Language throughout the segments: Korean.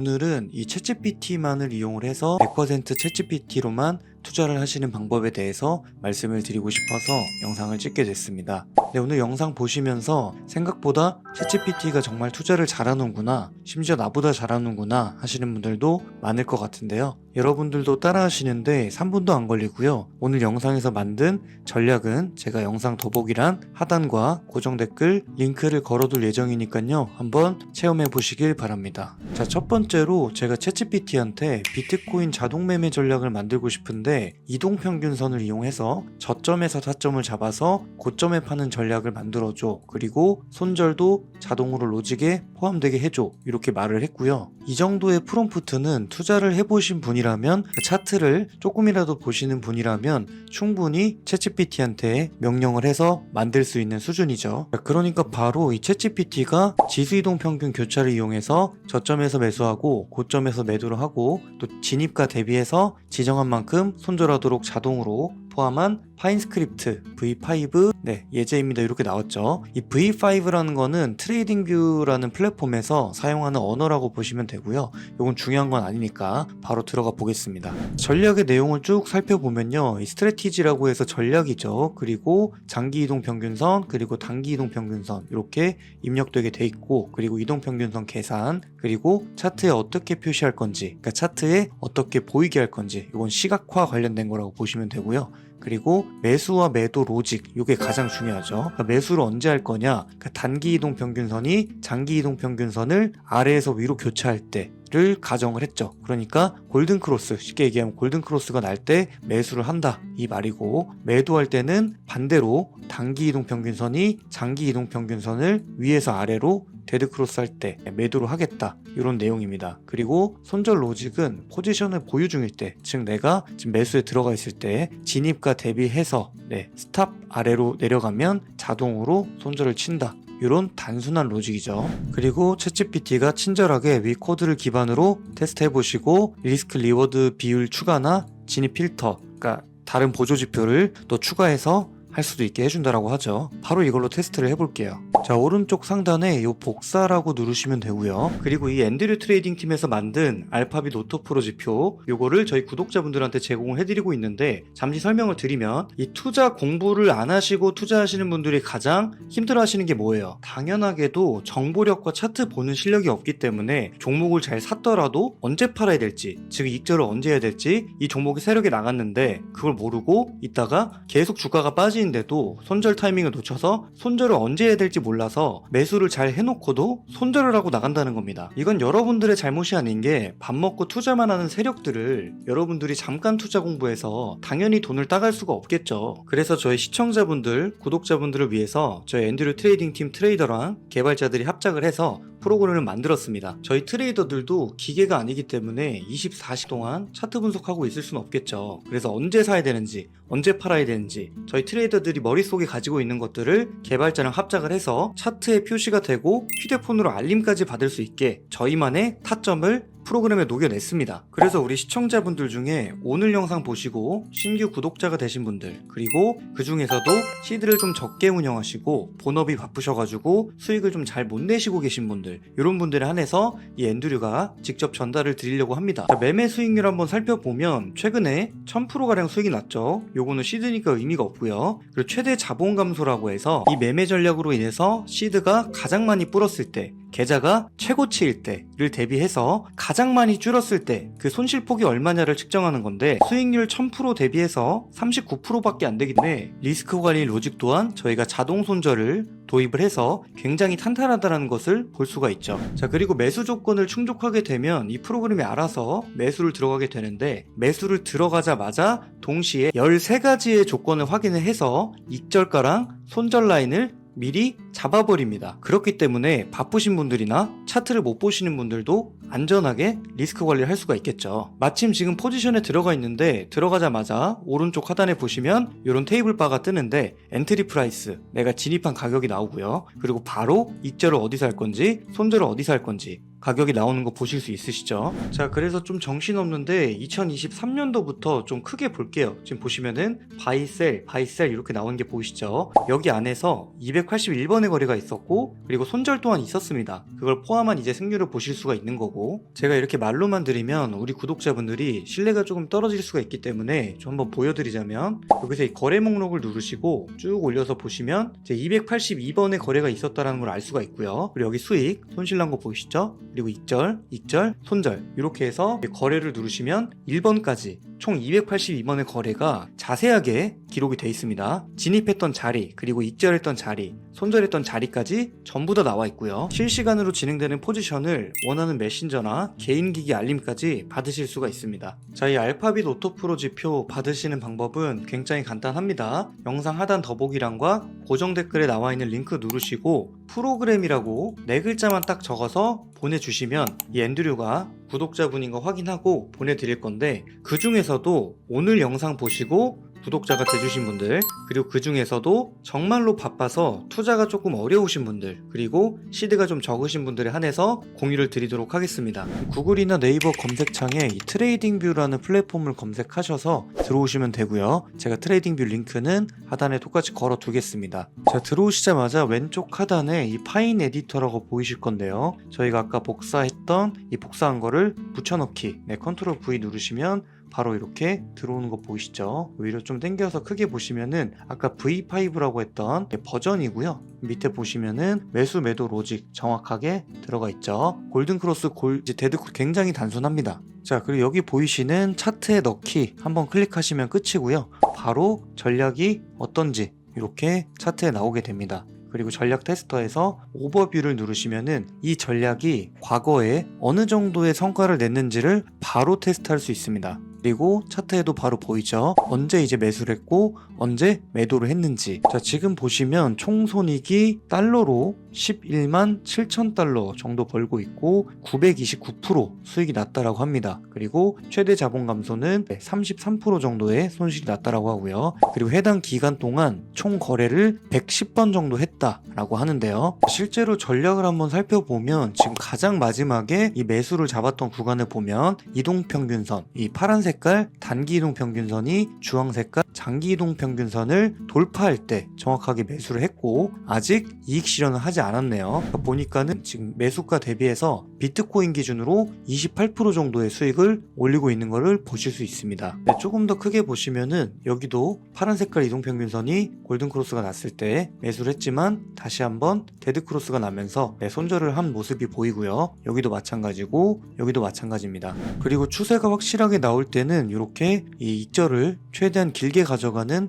오늘은 이 챗GPT만을 이용을 해서 100% 챗GPT로만 투자를 하시는 방법에 대해서 말씀을 드리고 싶어서 영상을 찍게 됐습니다. 네, 오늘 영상 보시면서 생각보다 챗GPT가 정말 투자를 잘하는구나, 심지어 나보다 잘하는구나 하시는 분들도 많을 것 같은데요. 여러분들도 따라 하시는데 3분도 안 걸리고요. 오늘 영상에서 만든 전략은 제가 영상 더보기란 하단과 고정 댓글 링크를 걸어둘 예정이니까요. 한번 체험해 보시길 바랍니다. 자, 첫 번째로 제가 챗GPT한테 비트코인 자동 매매 전략을 만들고 싶은데 이동평균선을 이용해서 저점에서 타점을 잡아서 고점에 파는 전략을 만들어줘. 그리고 손절도 자동으로 로직에 포함되게 해줘. 이렇게 말을 했고요. 이 정도의 프롬프트는 투자를 해보신 분이라면 그 차트를 조금이라도 보시는 분이라면 충분히 챗GPT한테 명령을 해서 만들 수 있는 수준이죠. 자, 그러니까 바로 이 챗GPT가 지수이동 평균 교차를 이용해서 저점에서 매수하고 고점에서 매도를 하고 또 진입가 대비해서 지정한 만큼 손절하도록 자동으로 포함한 파인스크립트 V5 네 예제입니다. 이렇게 나왔죠. 이 V5라는 거는 트레이딩뷰라는 플랫폼에서 사용하는 언어라고 보시면 되고요. 이건 중요한 건 아니니까 바로 들어가 보겠습니다. 전략의 내용을 쭉 살펴보면요. 이 스트레티지라고 해서 전략이죠. 그리고 장기 이동 평균선 그리고 단기 이동 평균선. 이렇게 입력되게 돼 있고 그리고 이동 평균선 계산 그리고 차트에 어떻게 표시할 건지 그러니까 차트에 어떻게 보이게 할 건지 이건 시각화 관련된 거라고 보시면 되고요 그리고 매수와 매도 로직 이게 가장 중요하죠. 그러니까 매수를 언제 할 거냐? 그러니까 단기 이동 평균선이 장기 이동 평균선을 아래에서 위로 교차할 때를 가정을 했죠. 그러니까 골든 크로스 쉽게 얘기하면 골든 크로스가 날 때 매수를 한다 이 말이고 매도할 때는 반대로 단기 이동 평균선이 장기 이동 평균선을 위에서 아래로 데드 크로스 할 때 매도를 하겠다 이런 내용입니다. 그리고 손절 로직은 포지션을 보유 중일 때, 즉 내가 지금 매수에 들어가 있을 때 진입과 대비해서 네, 스탑 아래로 내려가면 자동으로 손절을 친다. 이런 단순한 로직이죠. 그리고 챗GPT가 친절하게 위 코드를 기반으로 테스트 해보시고 리스크 리워드 비율 추가나 진입 필터, 그러니까 다른 보조 지표를 또 추가해서 할 수도 있게 해준다라고 하죠. 바로 이걸로 테스트를 해볼게요. 자, 오른쪽 상단에 이 복사라고 누르시면 되고요. 그리고 이 앤드류 트레이딩 팀에서 만든 알파빗 오토프로 지표, 요거를 저희 구독자분들한테 제공을 해드리고 있는데, 잠시 설명을 드리면, 이 투자 공부를 안 하시고 투자하시는 분들이 가장 힘들어 하시는 게 뭐예요? 당연하게도 정보력과 차트 보는 실력이 없기 때문에 종목을 잘 샀더라도 언제 팔아야 될지, 즉 익절을 언제 해야 될지, 이 종목이 세력이 나갔는데, 그걸 모르고 있다가 계속 주가가 빠지 는데도 손절 타이밍을 놓쳐서 손절을 언제 해야 될지 몰라서 매수를 잘 해놓고도 손절을 하고 나간다는 겁니다. 이건 여러분들의 잘못이 아닌 게 밥 먹고 투자만 하는 세력들을 여러분들이 잠깐 투자 공부해서 당연히 돈을 따갈 수가 없겠죠. 그래서 저희 시청자분들, 구독자분들을 위해서 저희 앤드류 트레이딩 팀 트레이더랑 개발자들이 합작을 해서 프로그램을 만들었습니다. 저희 트레이더들도 기계가 아니기 때문에 24시 동안 차트 분석하고 있을 수는 없겠죠. 그래서 언제 사야 되는지, 언제 팔아야 되는지, 저희 트레이더들이 머릿속에 가지고 있는 것들을 개발자랑 합작을 해서 차트에 표시가 되고 휴대폰으로 알림까지 받을 수 있게 저희만의 타점을 프로그램에 녹여냈습니다. 그래서 우리 시청자분들 중에 오늘 영상 보시고 신규 구독자가 되신 분들 그리고 그 중에서도 시드를 좀 적게 운영하시고 본업이 바쁘셔가지고 수익을 좀 잘 못 내시고 계신 분들 이런 분들에 한해서 이 앤드류가 직접 전달을 드리려고 합니다. 자, 매매 수익률 한번 살펴보면 최근에 1000%가량 수익이 났죠. 요거는 시드니까 의미가 없고요. 그리고 최대 자본 감소라고 해서 이 매매 전략으로 인해서 시드가 가장 많이 불었을 때 계좌가 최고치일 때를 대비해서 가장 많이 줄었을 때 그 손실폭이 얼마냐를 측정하는 건데 수익률 1000% 대비해서 39%밖에 안 되기 때문에 리스크 관리 로직 또한 저희가 자동 손절을 도입을 해서 굉장히 탄탄하다는 것을 볼 수가 있죠. 자, 그리고 매수 조건을 충족하게 되면 이 프로그램이 알아서 매수를 들어가게 되는데 매수를 들어가자마자 동시에 13가지의 조건을 확인을 해서 익절가랑 손절 라인을 미리 잡아버립니다. 그렇기 때문에 바쁘신 분들이나 차트를 못 보시는 분들도 안전하게 리스크 관리를 할 수가 있겠죠. 마침 지금 포지션에 들어가 있는데 들어가자마자 오른쪽 하단에 보시면 이런 테이블 바가 뜨는데 엔트리 프라이스 내가 진입한 가격이 나오고요. 그리고 바로 익절을 어디서 할 건지 손절을 어디서 할 건지 가격이 나오는 거 보실 수 있으시죠? 자, 그래서 좀 정신없는데 2023년도부터 좀 크게 볼게요. 지금 보시면은 바이셀, 바이셀 이렇게 나오는 게 보이시죠? 여기 안에서 281번의 거래가 있었고 그리고 손절 또한 있었습니다. 그걸 포함한 이제 승률을 보실 수가 있는 거고 제가 이렇게 말로만 드리면 우리 구독자분들이 신뢰가 조금 떨어질 수가 있기 때문에 좀 한번 보여드리자면 여기서 이 거래 목록을 누르시고 쭉 올려서 보시면 이제 282번의 거래가 있었다는 걸 알 수가 있고요. 그리고 여기 수익, 손실 난 거 보이시죠? 그리고 익절, 익절, 손절. 이렇게 해서 거래를 누르시면 1번까지 총 282번의 거래가 자세하게 기록이 되어 있습니다. 진입했던 자리, 그리고 익절했던 자리, 손절했던 자리까지 전부 다 나와 있고요. 실시간으로 진행되는 포지션을 원하는 메신저나 개인 기기 알림까지 받으실 수가 있습니다. 자, 이 알파빗 오토프로 지표 받으시는 방법은 굉장히 간단합니다. 영상 하단 더보기란과 고정 댓글에 나와 있는 링크 누르시고 프로그램이라고 네 글자만 딱 적어서 보내주시면 이 앤드류가 구독자분인 거 확인하고 보내드릴 건데 그 중에서도 오늘 영상 보시고 구독자가 돼주신 분들 그리고 그 중에서도 정말로 바빠서 투자가 조금 어려우신 분들 그리고 시드가 좀 적으신 분들에 한해서 공유를 드리도록 하겠습니다. 구글이나 네이버 검색창에 이 트레이딩뷰라는 플랫폼을 검색하셔서 들어오시면 되고요. 제가 트레이딩뷰 링크는 하단에 똑같이 걸어 두겠습니다. 자 들어오시자마자 왼쪽 하단에 이 파인 에디터라고 보이실 건데요. 저희가 아까 복사했던 이 복사한 거를 붙여넣기 네 컨트롤 V 누르시면 바로 이렇게 들어오는 거 보이시죠? 위로 좀 당겨서 크게 보시면은 아까 V5라고 했던 버전이고요. 밑에 보시면은 매수 매도 로직 정확하게 들어가 있죠. 골든 크로스 골 이제 데드 굉장히 단순합니다. 자, 그리고 여기 보이시는 차트에 넣기 한번 클릭하시면 끝이고요. 바로 전략이 어떤지 이렇게 차트에 나오게 됩니다. 그리고 전략 테스터에서 오버뷰를 누르시면은 이 전략이 과거에 어느 정도의 성과를 냈는지를 바로 테스트할 수 있습니다. 그리고 차트에도 바로 보이죠. 언제 이제 매수를 했고 언제 매도를 했는지. 자, 지금 보시면 총 손익이 달러로 11만 7천 달러 정도 벌고 있고 929% 수익이 났다라고 합니다. 그리고 최대 자본 감소는 33% 정도의 손실이 났다라고 하고요. 그리고 해당 기간 동안 총 거래를 110번 정도 했다라고 하는데요. 실제로 전략을 한번 살펴보면 지금 가장 마지막에 이 매수를 잡았던 구간을 보면 이동 평균선, 이 파란색 색깔 단기 이동 평균선이 주황 색깔 장기 이동 평균 선을 돌파할 때 정확하게 매수를 했고 아직 이익 실현을 하지 않았네요. 그러니까 보니까는 지금 매수가 대비해서 비트코인 기준으로 28% 정도의 수익을 올리고 있는 것을 보실 수 있습니다. 네, 조금 더 크게 보시면은 여기도 파란 색깔 이동 평균선이 골든 크로스가 났을 때 매수를 했지만 다시 한번 데드 크로스가 나면서 네, 손절을 한 모습이 보이고요. 여기도 마찬가지고 여기도 마찬가지입니다. 그리고 추세가 확실하게 나올 때는 이렇게 이 익절을 최대한 길게 가져가는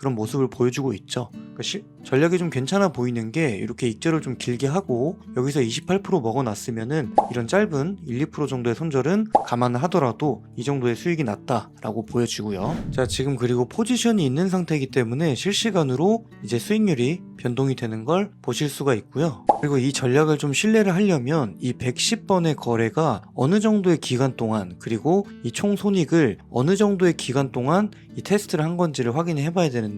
그런 모습을 보여주고 있죠. 그러니까 시, 전략이 좀 괜찮아 보이는 게 이렇게 익절을 좀 길게 하고 여기서 28% 먹어놨으면은 이런 짧은 1, 2% 정도의 손절은 감안을 하더라도 이 정도의 수익이 났다라고 보여지고요. 자 지금 그리고 포지션이 있는 상태이기 때문에 실시간으로 이제 수익률이 변동이 되는 걸 보실 수가 있고요. 그리고 이 전략을 좀 신뢰를 하려면 이 110번의 거래가 어느 정도의 기간 동안 그리고 이 총 손익을 어느 정도의 기간 동안 이 테스트를 한 건지를 확인해 봐야 되는데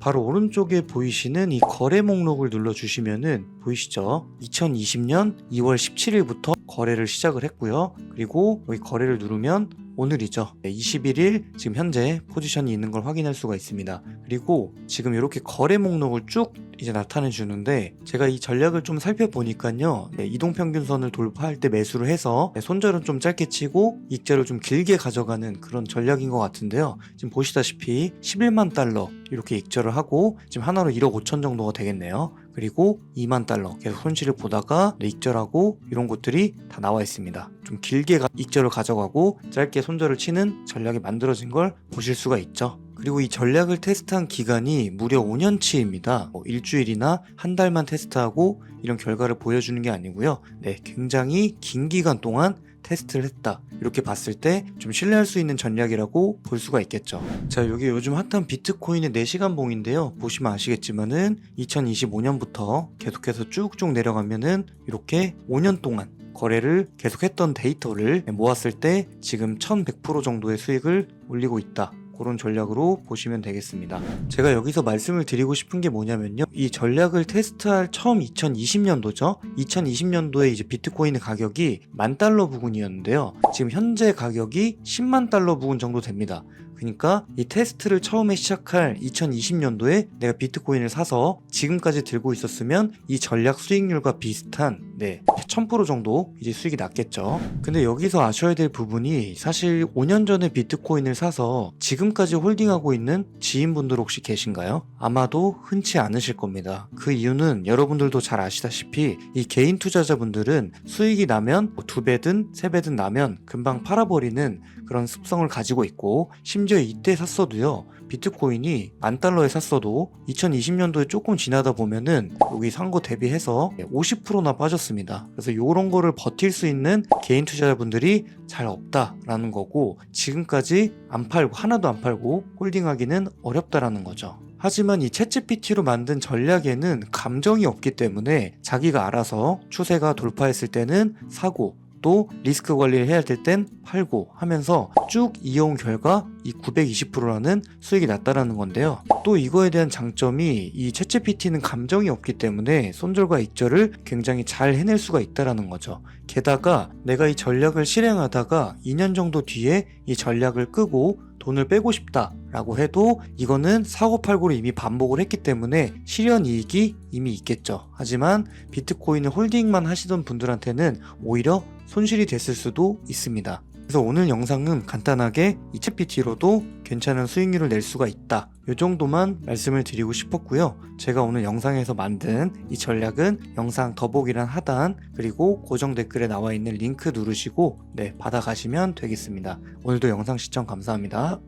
바로 오른쪽에 보이시는 이 거래 목록을 눌러 주시면은 보이시죠? 2020년 2월 17일부터 거래를 시작을 했고요. 그리고 여기 거래를 누르면 오늘이죠. 21일 지금 현재 포지션이 있는 걸 확인할 수가 있습니다. 그리고 지금 이렇게 거래 목록을 쭉 이제 나타내 주는데 제가 이 전략을 좀 살펴보니까요. 네, 이동 평균선을 돌파할 때 매수를 해서 네, 손절은 좀 짧게 치고 익절을 좀 길게 가져가는 그런 전략인 것 같은데요. 지금 보시다시피 11만 달러 이렇게 익절을 하고 지금 하나로 1억 5천 정도가 되겠네요. 그리고 2만 달러 계속 손실을 보다가 네, 익절하고 이런 것들이 다 나와 있습니다. 좀 길게 가- 익절을 가져가고 짧게 손절을 치는 전략이 만들어진 걸 보실 수가 있죠. 그리고 이 전략을 테스트한 기간이 무려 5년치입니다. 뭐 일주일이나 한 달만 테스트하고 이런 결과를 보여주는 게 아니고요. 네, 굉장히 긴 기간 동안 테스트를 했다. 이렇게 봤을 때 좀 신뢰할 수 있는 전략이라고 볼 수가 있겠죠. 자, 여기 요즘 핫한 비트코인의 4시간 봉인데요. 보시면 아시겠지만은 2025년부터 계속해서 쭉쭉 내려가면은 이렇게 5년 동안 거래를 계속했던 데이터를 모았을 때 지금 1100% 정도의 수익을 올리고 있다. 그런 전략으로 보시면 되겠습니다. 제가 여기서 말씀을 드리고 싶은 게 뭐냐면요. 이 전략을 테스트할 처음 2020년도죠. 2020년도에 이제 비트코인의 가격이 만 달러 부근이었는데요. 지금 현재 가격이 10만 달러 부근 정도 됩니다. 그러니까 이 테스트를 처음에 시작할 2020년도에 내가 비트코인을 사서 지금까지 들고 있었으면 이 전략 수익률과 비슷한 네, 1000% 정도 이제 수익이 났겠죠. 근데 여기서 아셔야 될 부분이 사실 5년 전에 비트코인을 사서 지금까지 홀딩하고 있는 지인분들 혹시 계신가요? 아마도 흔치 않으실 겁니다. 그 이유는 여러분들도 잘 아시다시피 이 개인 투자자분들은 수익이 나면 뭐두 배든 세 배든 나면 금방 팔아버리는 그런 습성을 가지고 있고 심지어 이때 샀어도요 비트코인이 만 달러에 샀어도 2020년도에 조금 지나다 보면은 여기 산 거 대비해서 50%나 빠졌습니다. 그래서 이런 거를 버틸 수 있는 개인 투자자분들이 잘 없다라는 거고 지금까지 안 팔고 하나도 안 팔고 홀딩하기는 어렵다라는 거죠. 하지만 이 챗GPT로 만든 전략에는 감정이 없기 때문에 자기가 알아서 추세가 돌파했을 때는 사고 또 리스크 관리를 해야 될 땐 팔고 하면서 쭉 이어온 결과 이 920%라는 수익이 났다라는 건데요. 또 이거에 대한 장점이 이 챗GPT는 감정이 없기 때문에 손절과 익절을 굉장히 잘 해낼 수가 있다라는 거죠. 게다가 내가 이 전략을 실행하다가 2년 정도 뒤에 이 전략을 끄고 돈을 빼고 싶다라고 해도 이거는 사고팔고를 이미 반복을 했기 때문에 실현 이익이 이미 있겠죠. 하지만 비트코인을 홀딩만 하시던 분들한테는 오히려 손실이 됐을 수도 있습니다. 그래서 오늘 영상은 간단하게 이 챗PT로도 괜찮은 수익률을 낼 수가 있다. 이 정도만 말씀을 드리고 싶었고요. 제가 오늘 영상에서 만든 이 전략은 영상 더보기란 하단 그리고 고정 댓글에 나와 있는 링크 누르시고 네 받아가시면 되겠습니다. 오늘도 영상 시청 감사합니다.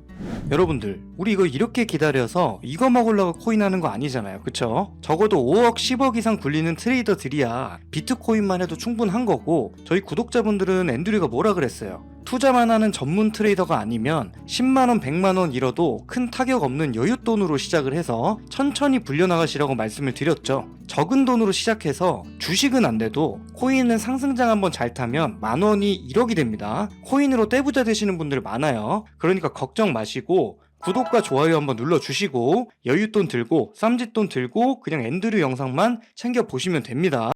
여러분들 우리 이거 이렇게 기다려서 이거 먹으려고 코인 하는 거 아니잖아요. 그쵸? 적어도 5억 10억 이상 굴리는 트레이더들이야. 비트코인만 해도 충분한 거고 저희 구독자분들은 앤드류가 뭐라 그랬어요 투자만 하는 전문 트레이더가 아니면 10만원 100만원 잃어도 큰 타격 없는 여윳돈으로 시작을 해서 천천히 불려나가시라고 말씀을 드렸죠. 적은 돈으로 시작해서 주식은 안 돼도 코인은 상승장 한번 잘 타면 만원이 1억이 됩니다. 코인으로 떼부자 되시는 분들 많아요. 그러니까 걱정 마시고 구독과 좋아요 한번 눌러주시고 여윳돈 들고 쌈짓돈 들고 그냥 앤드류 영상만 챙겨 보시면 됩니다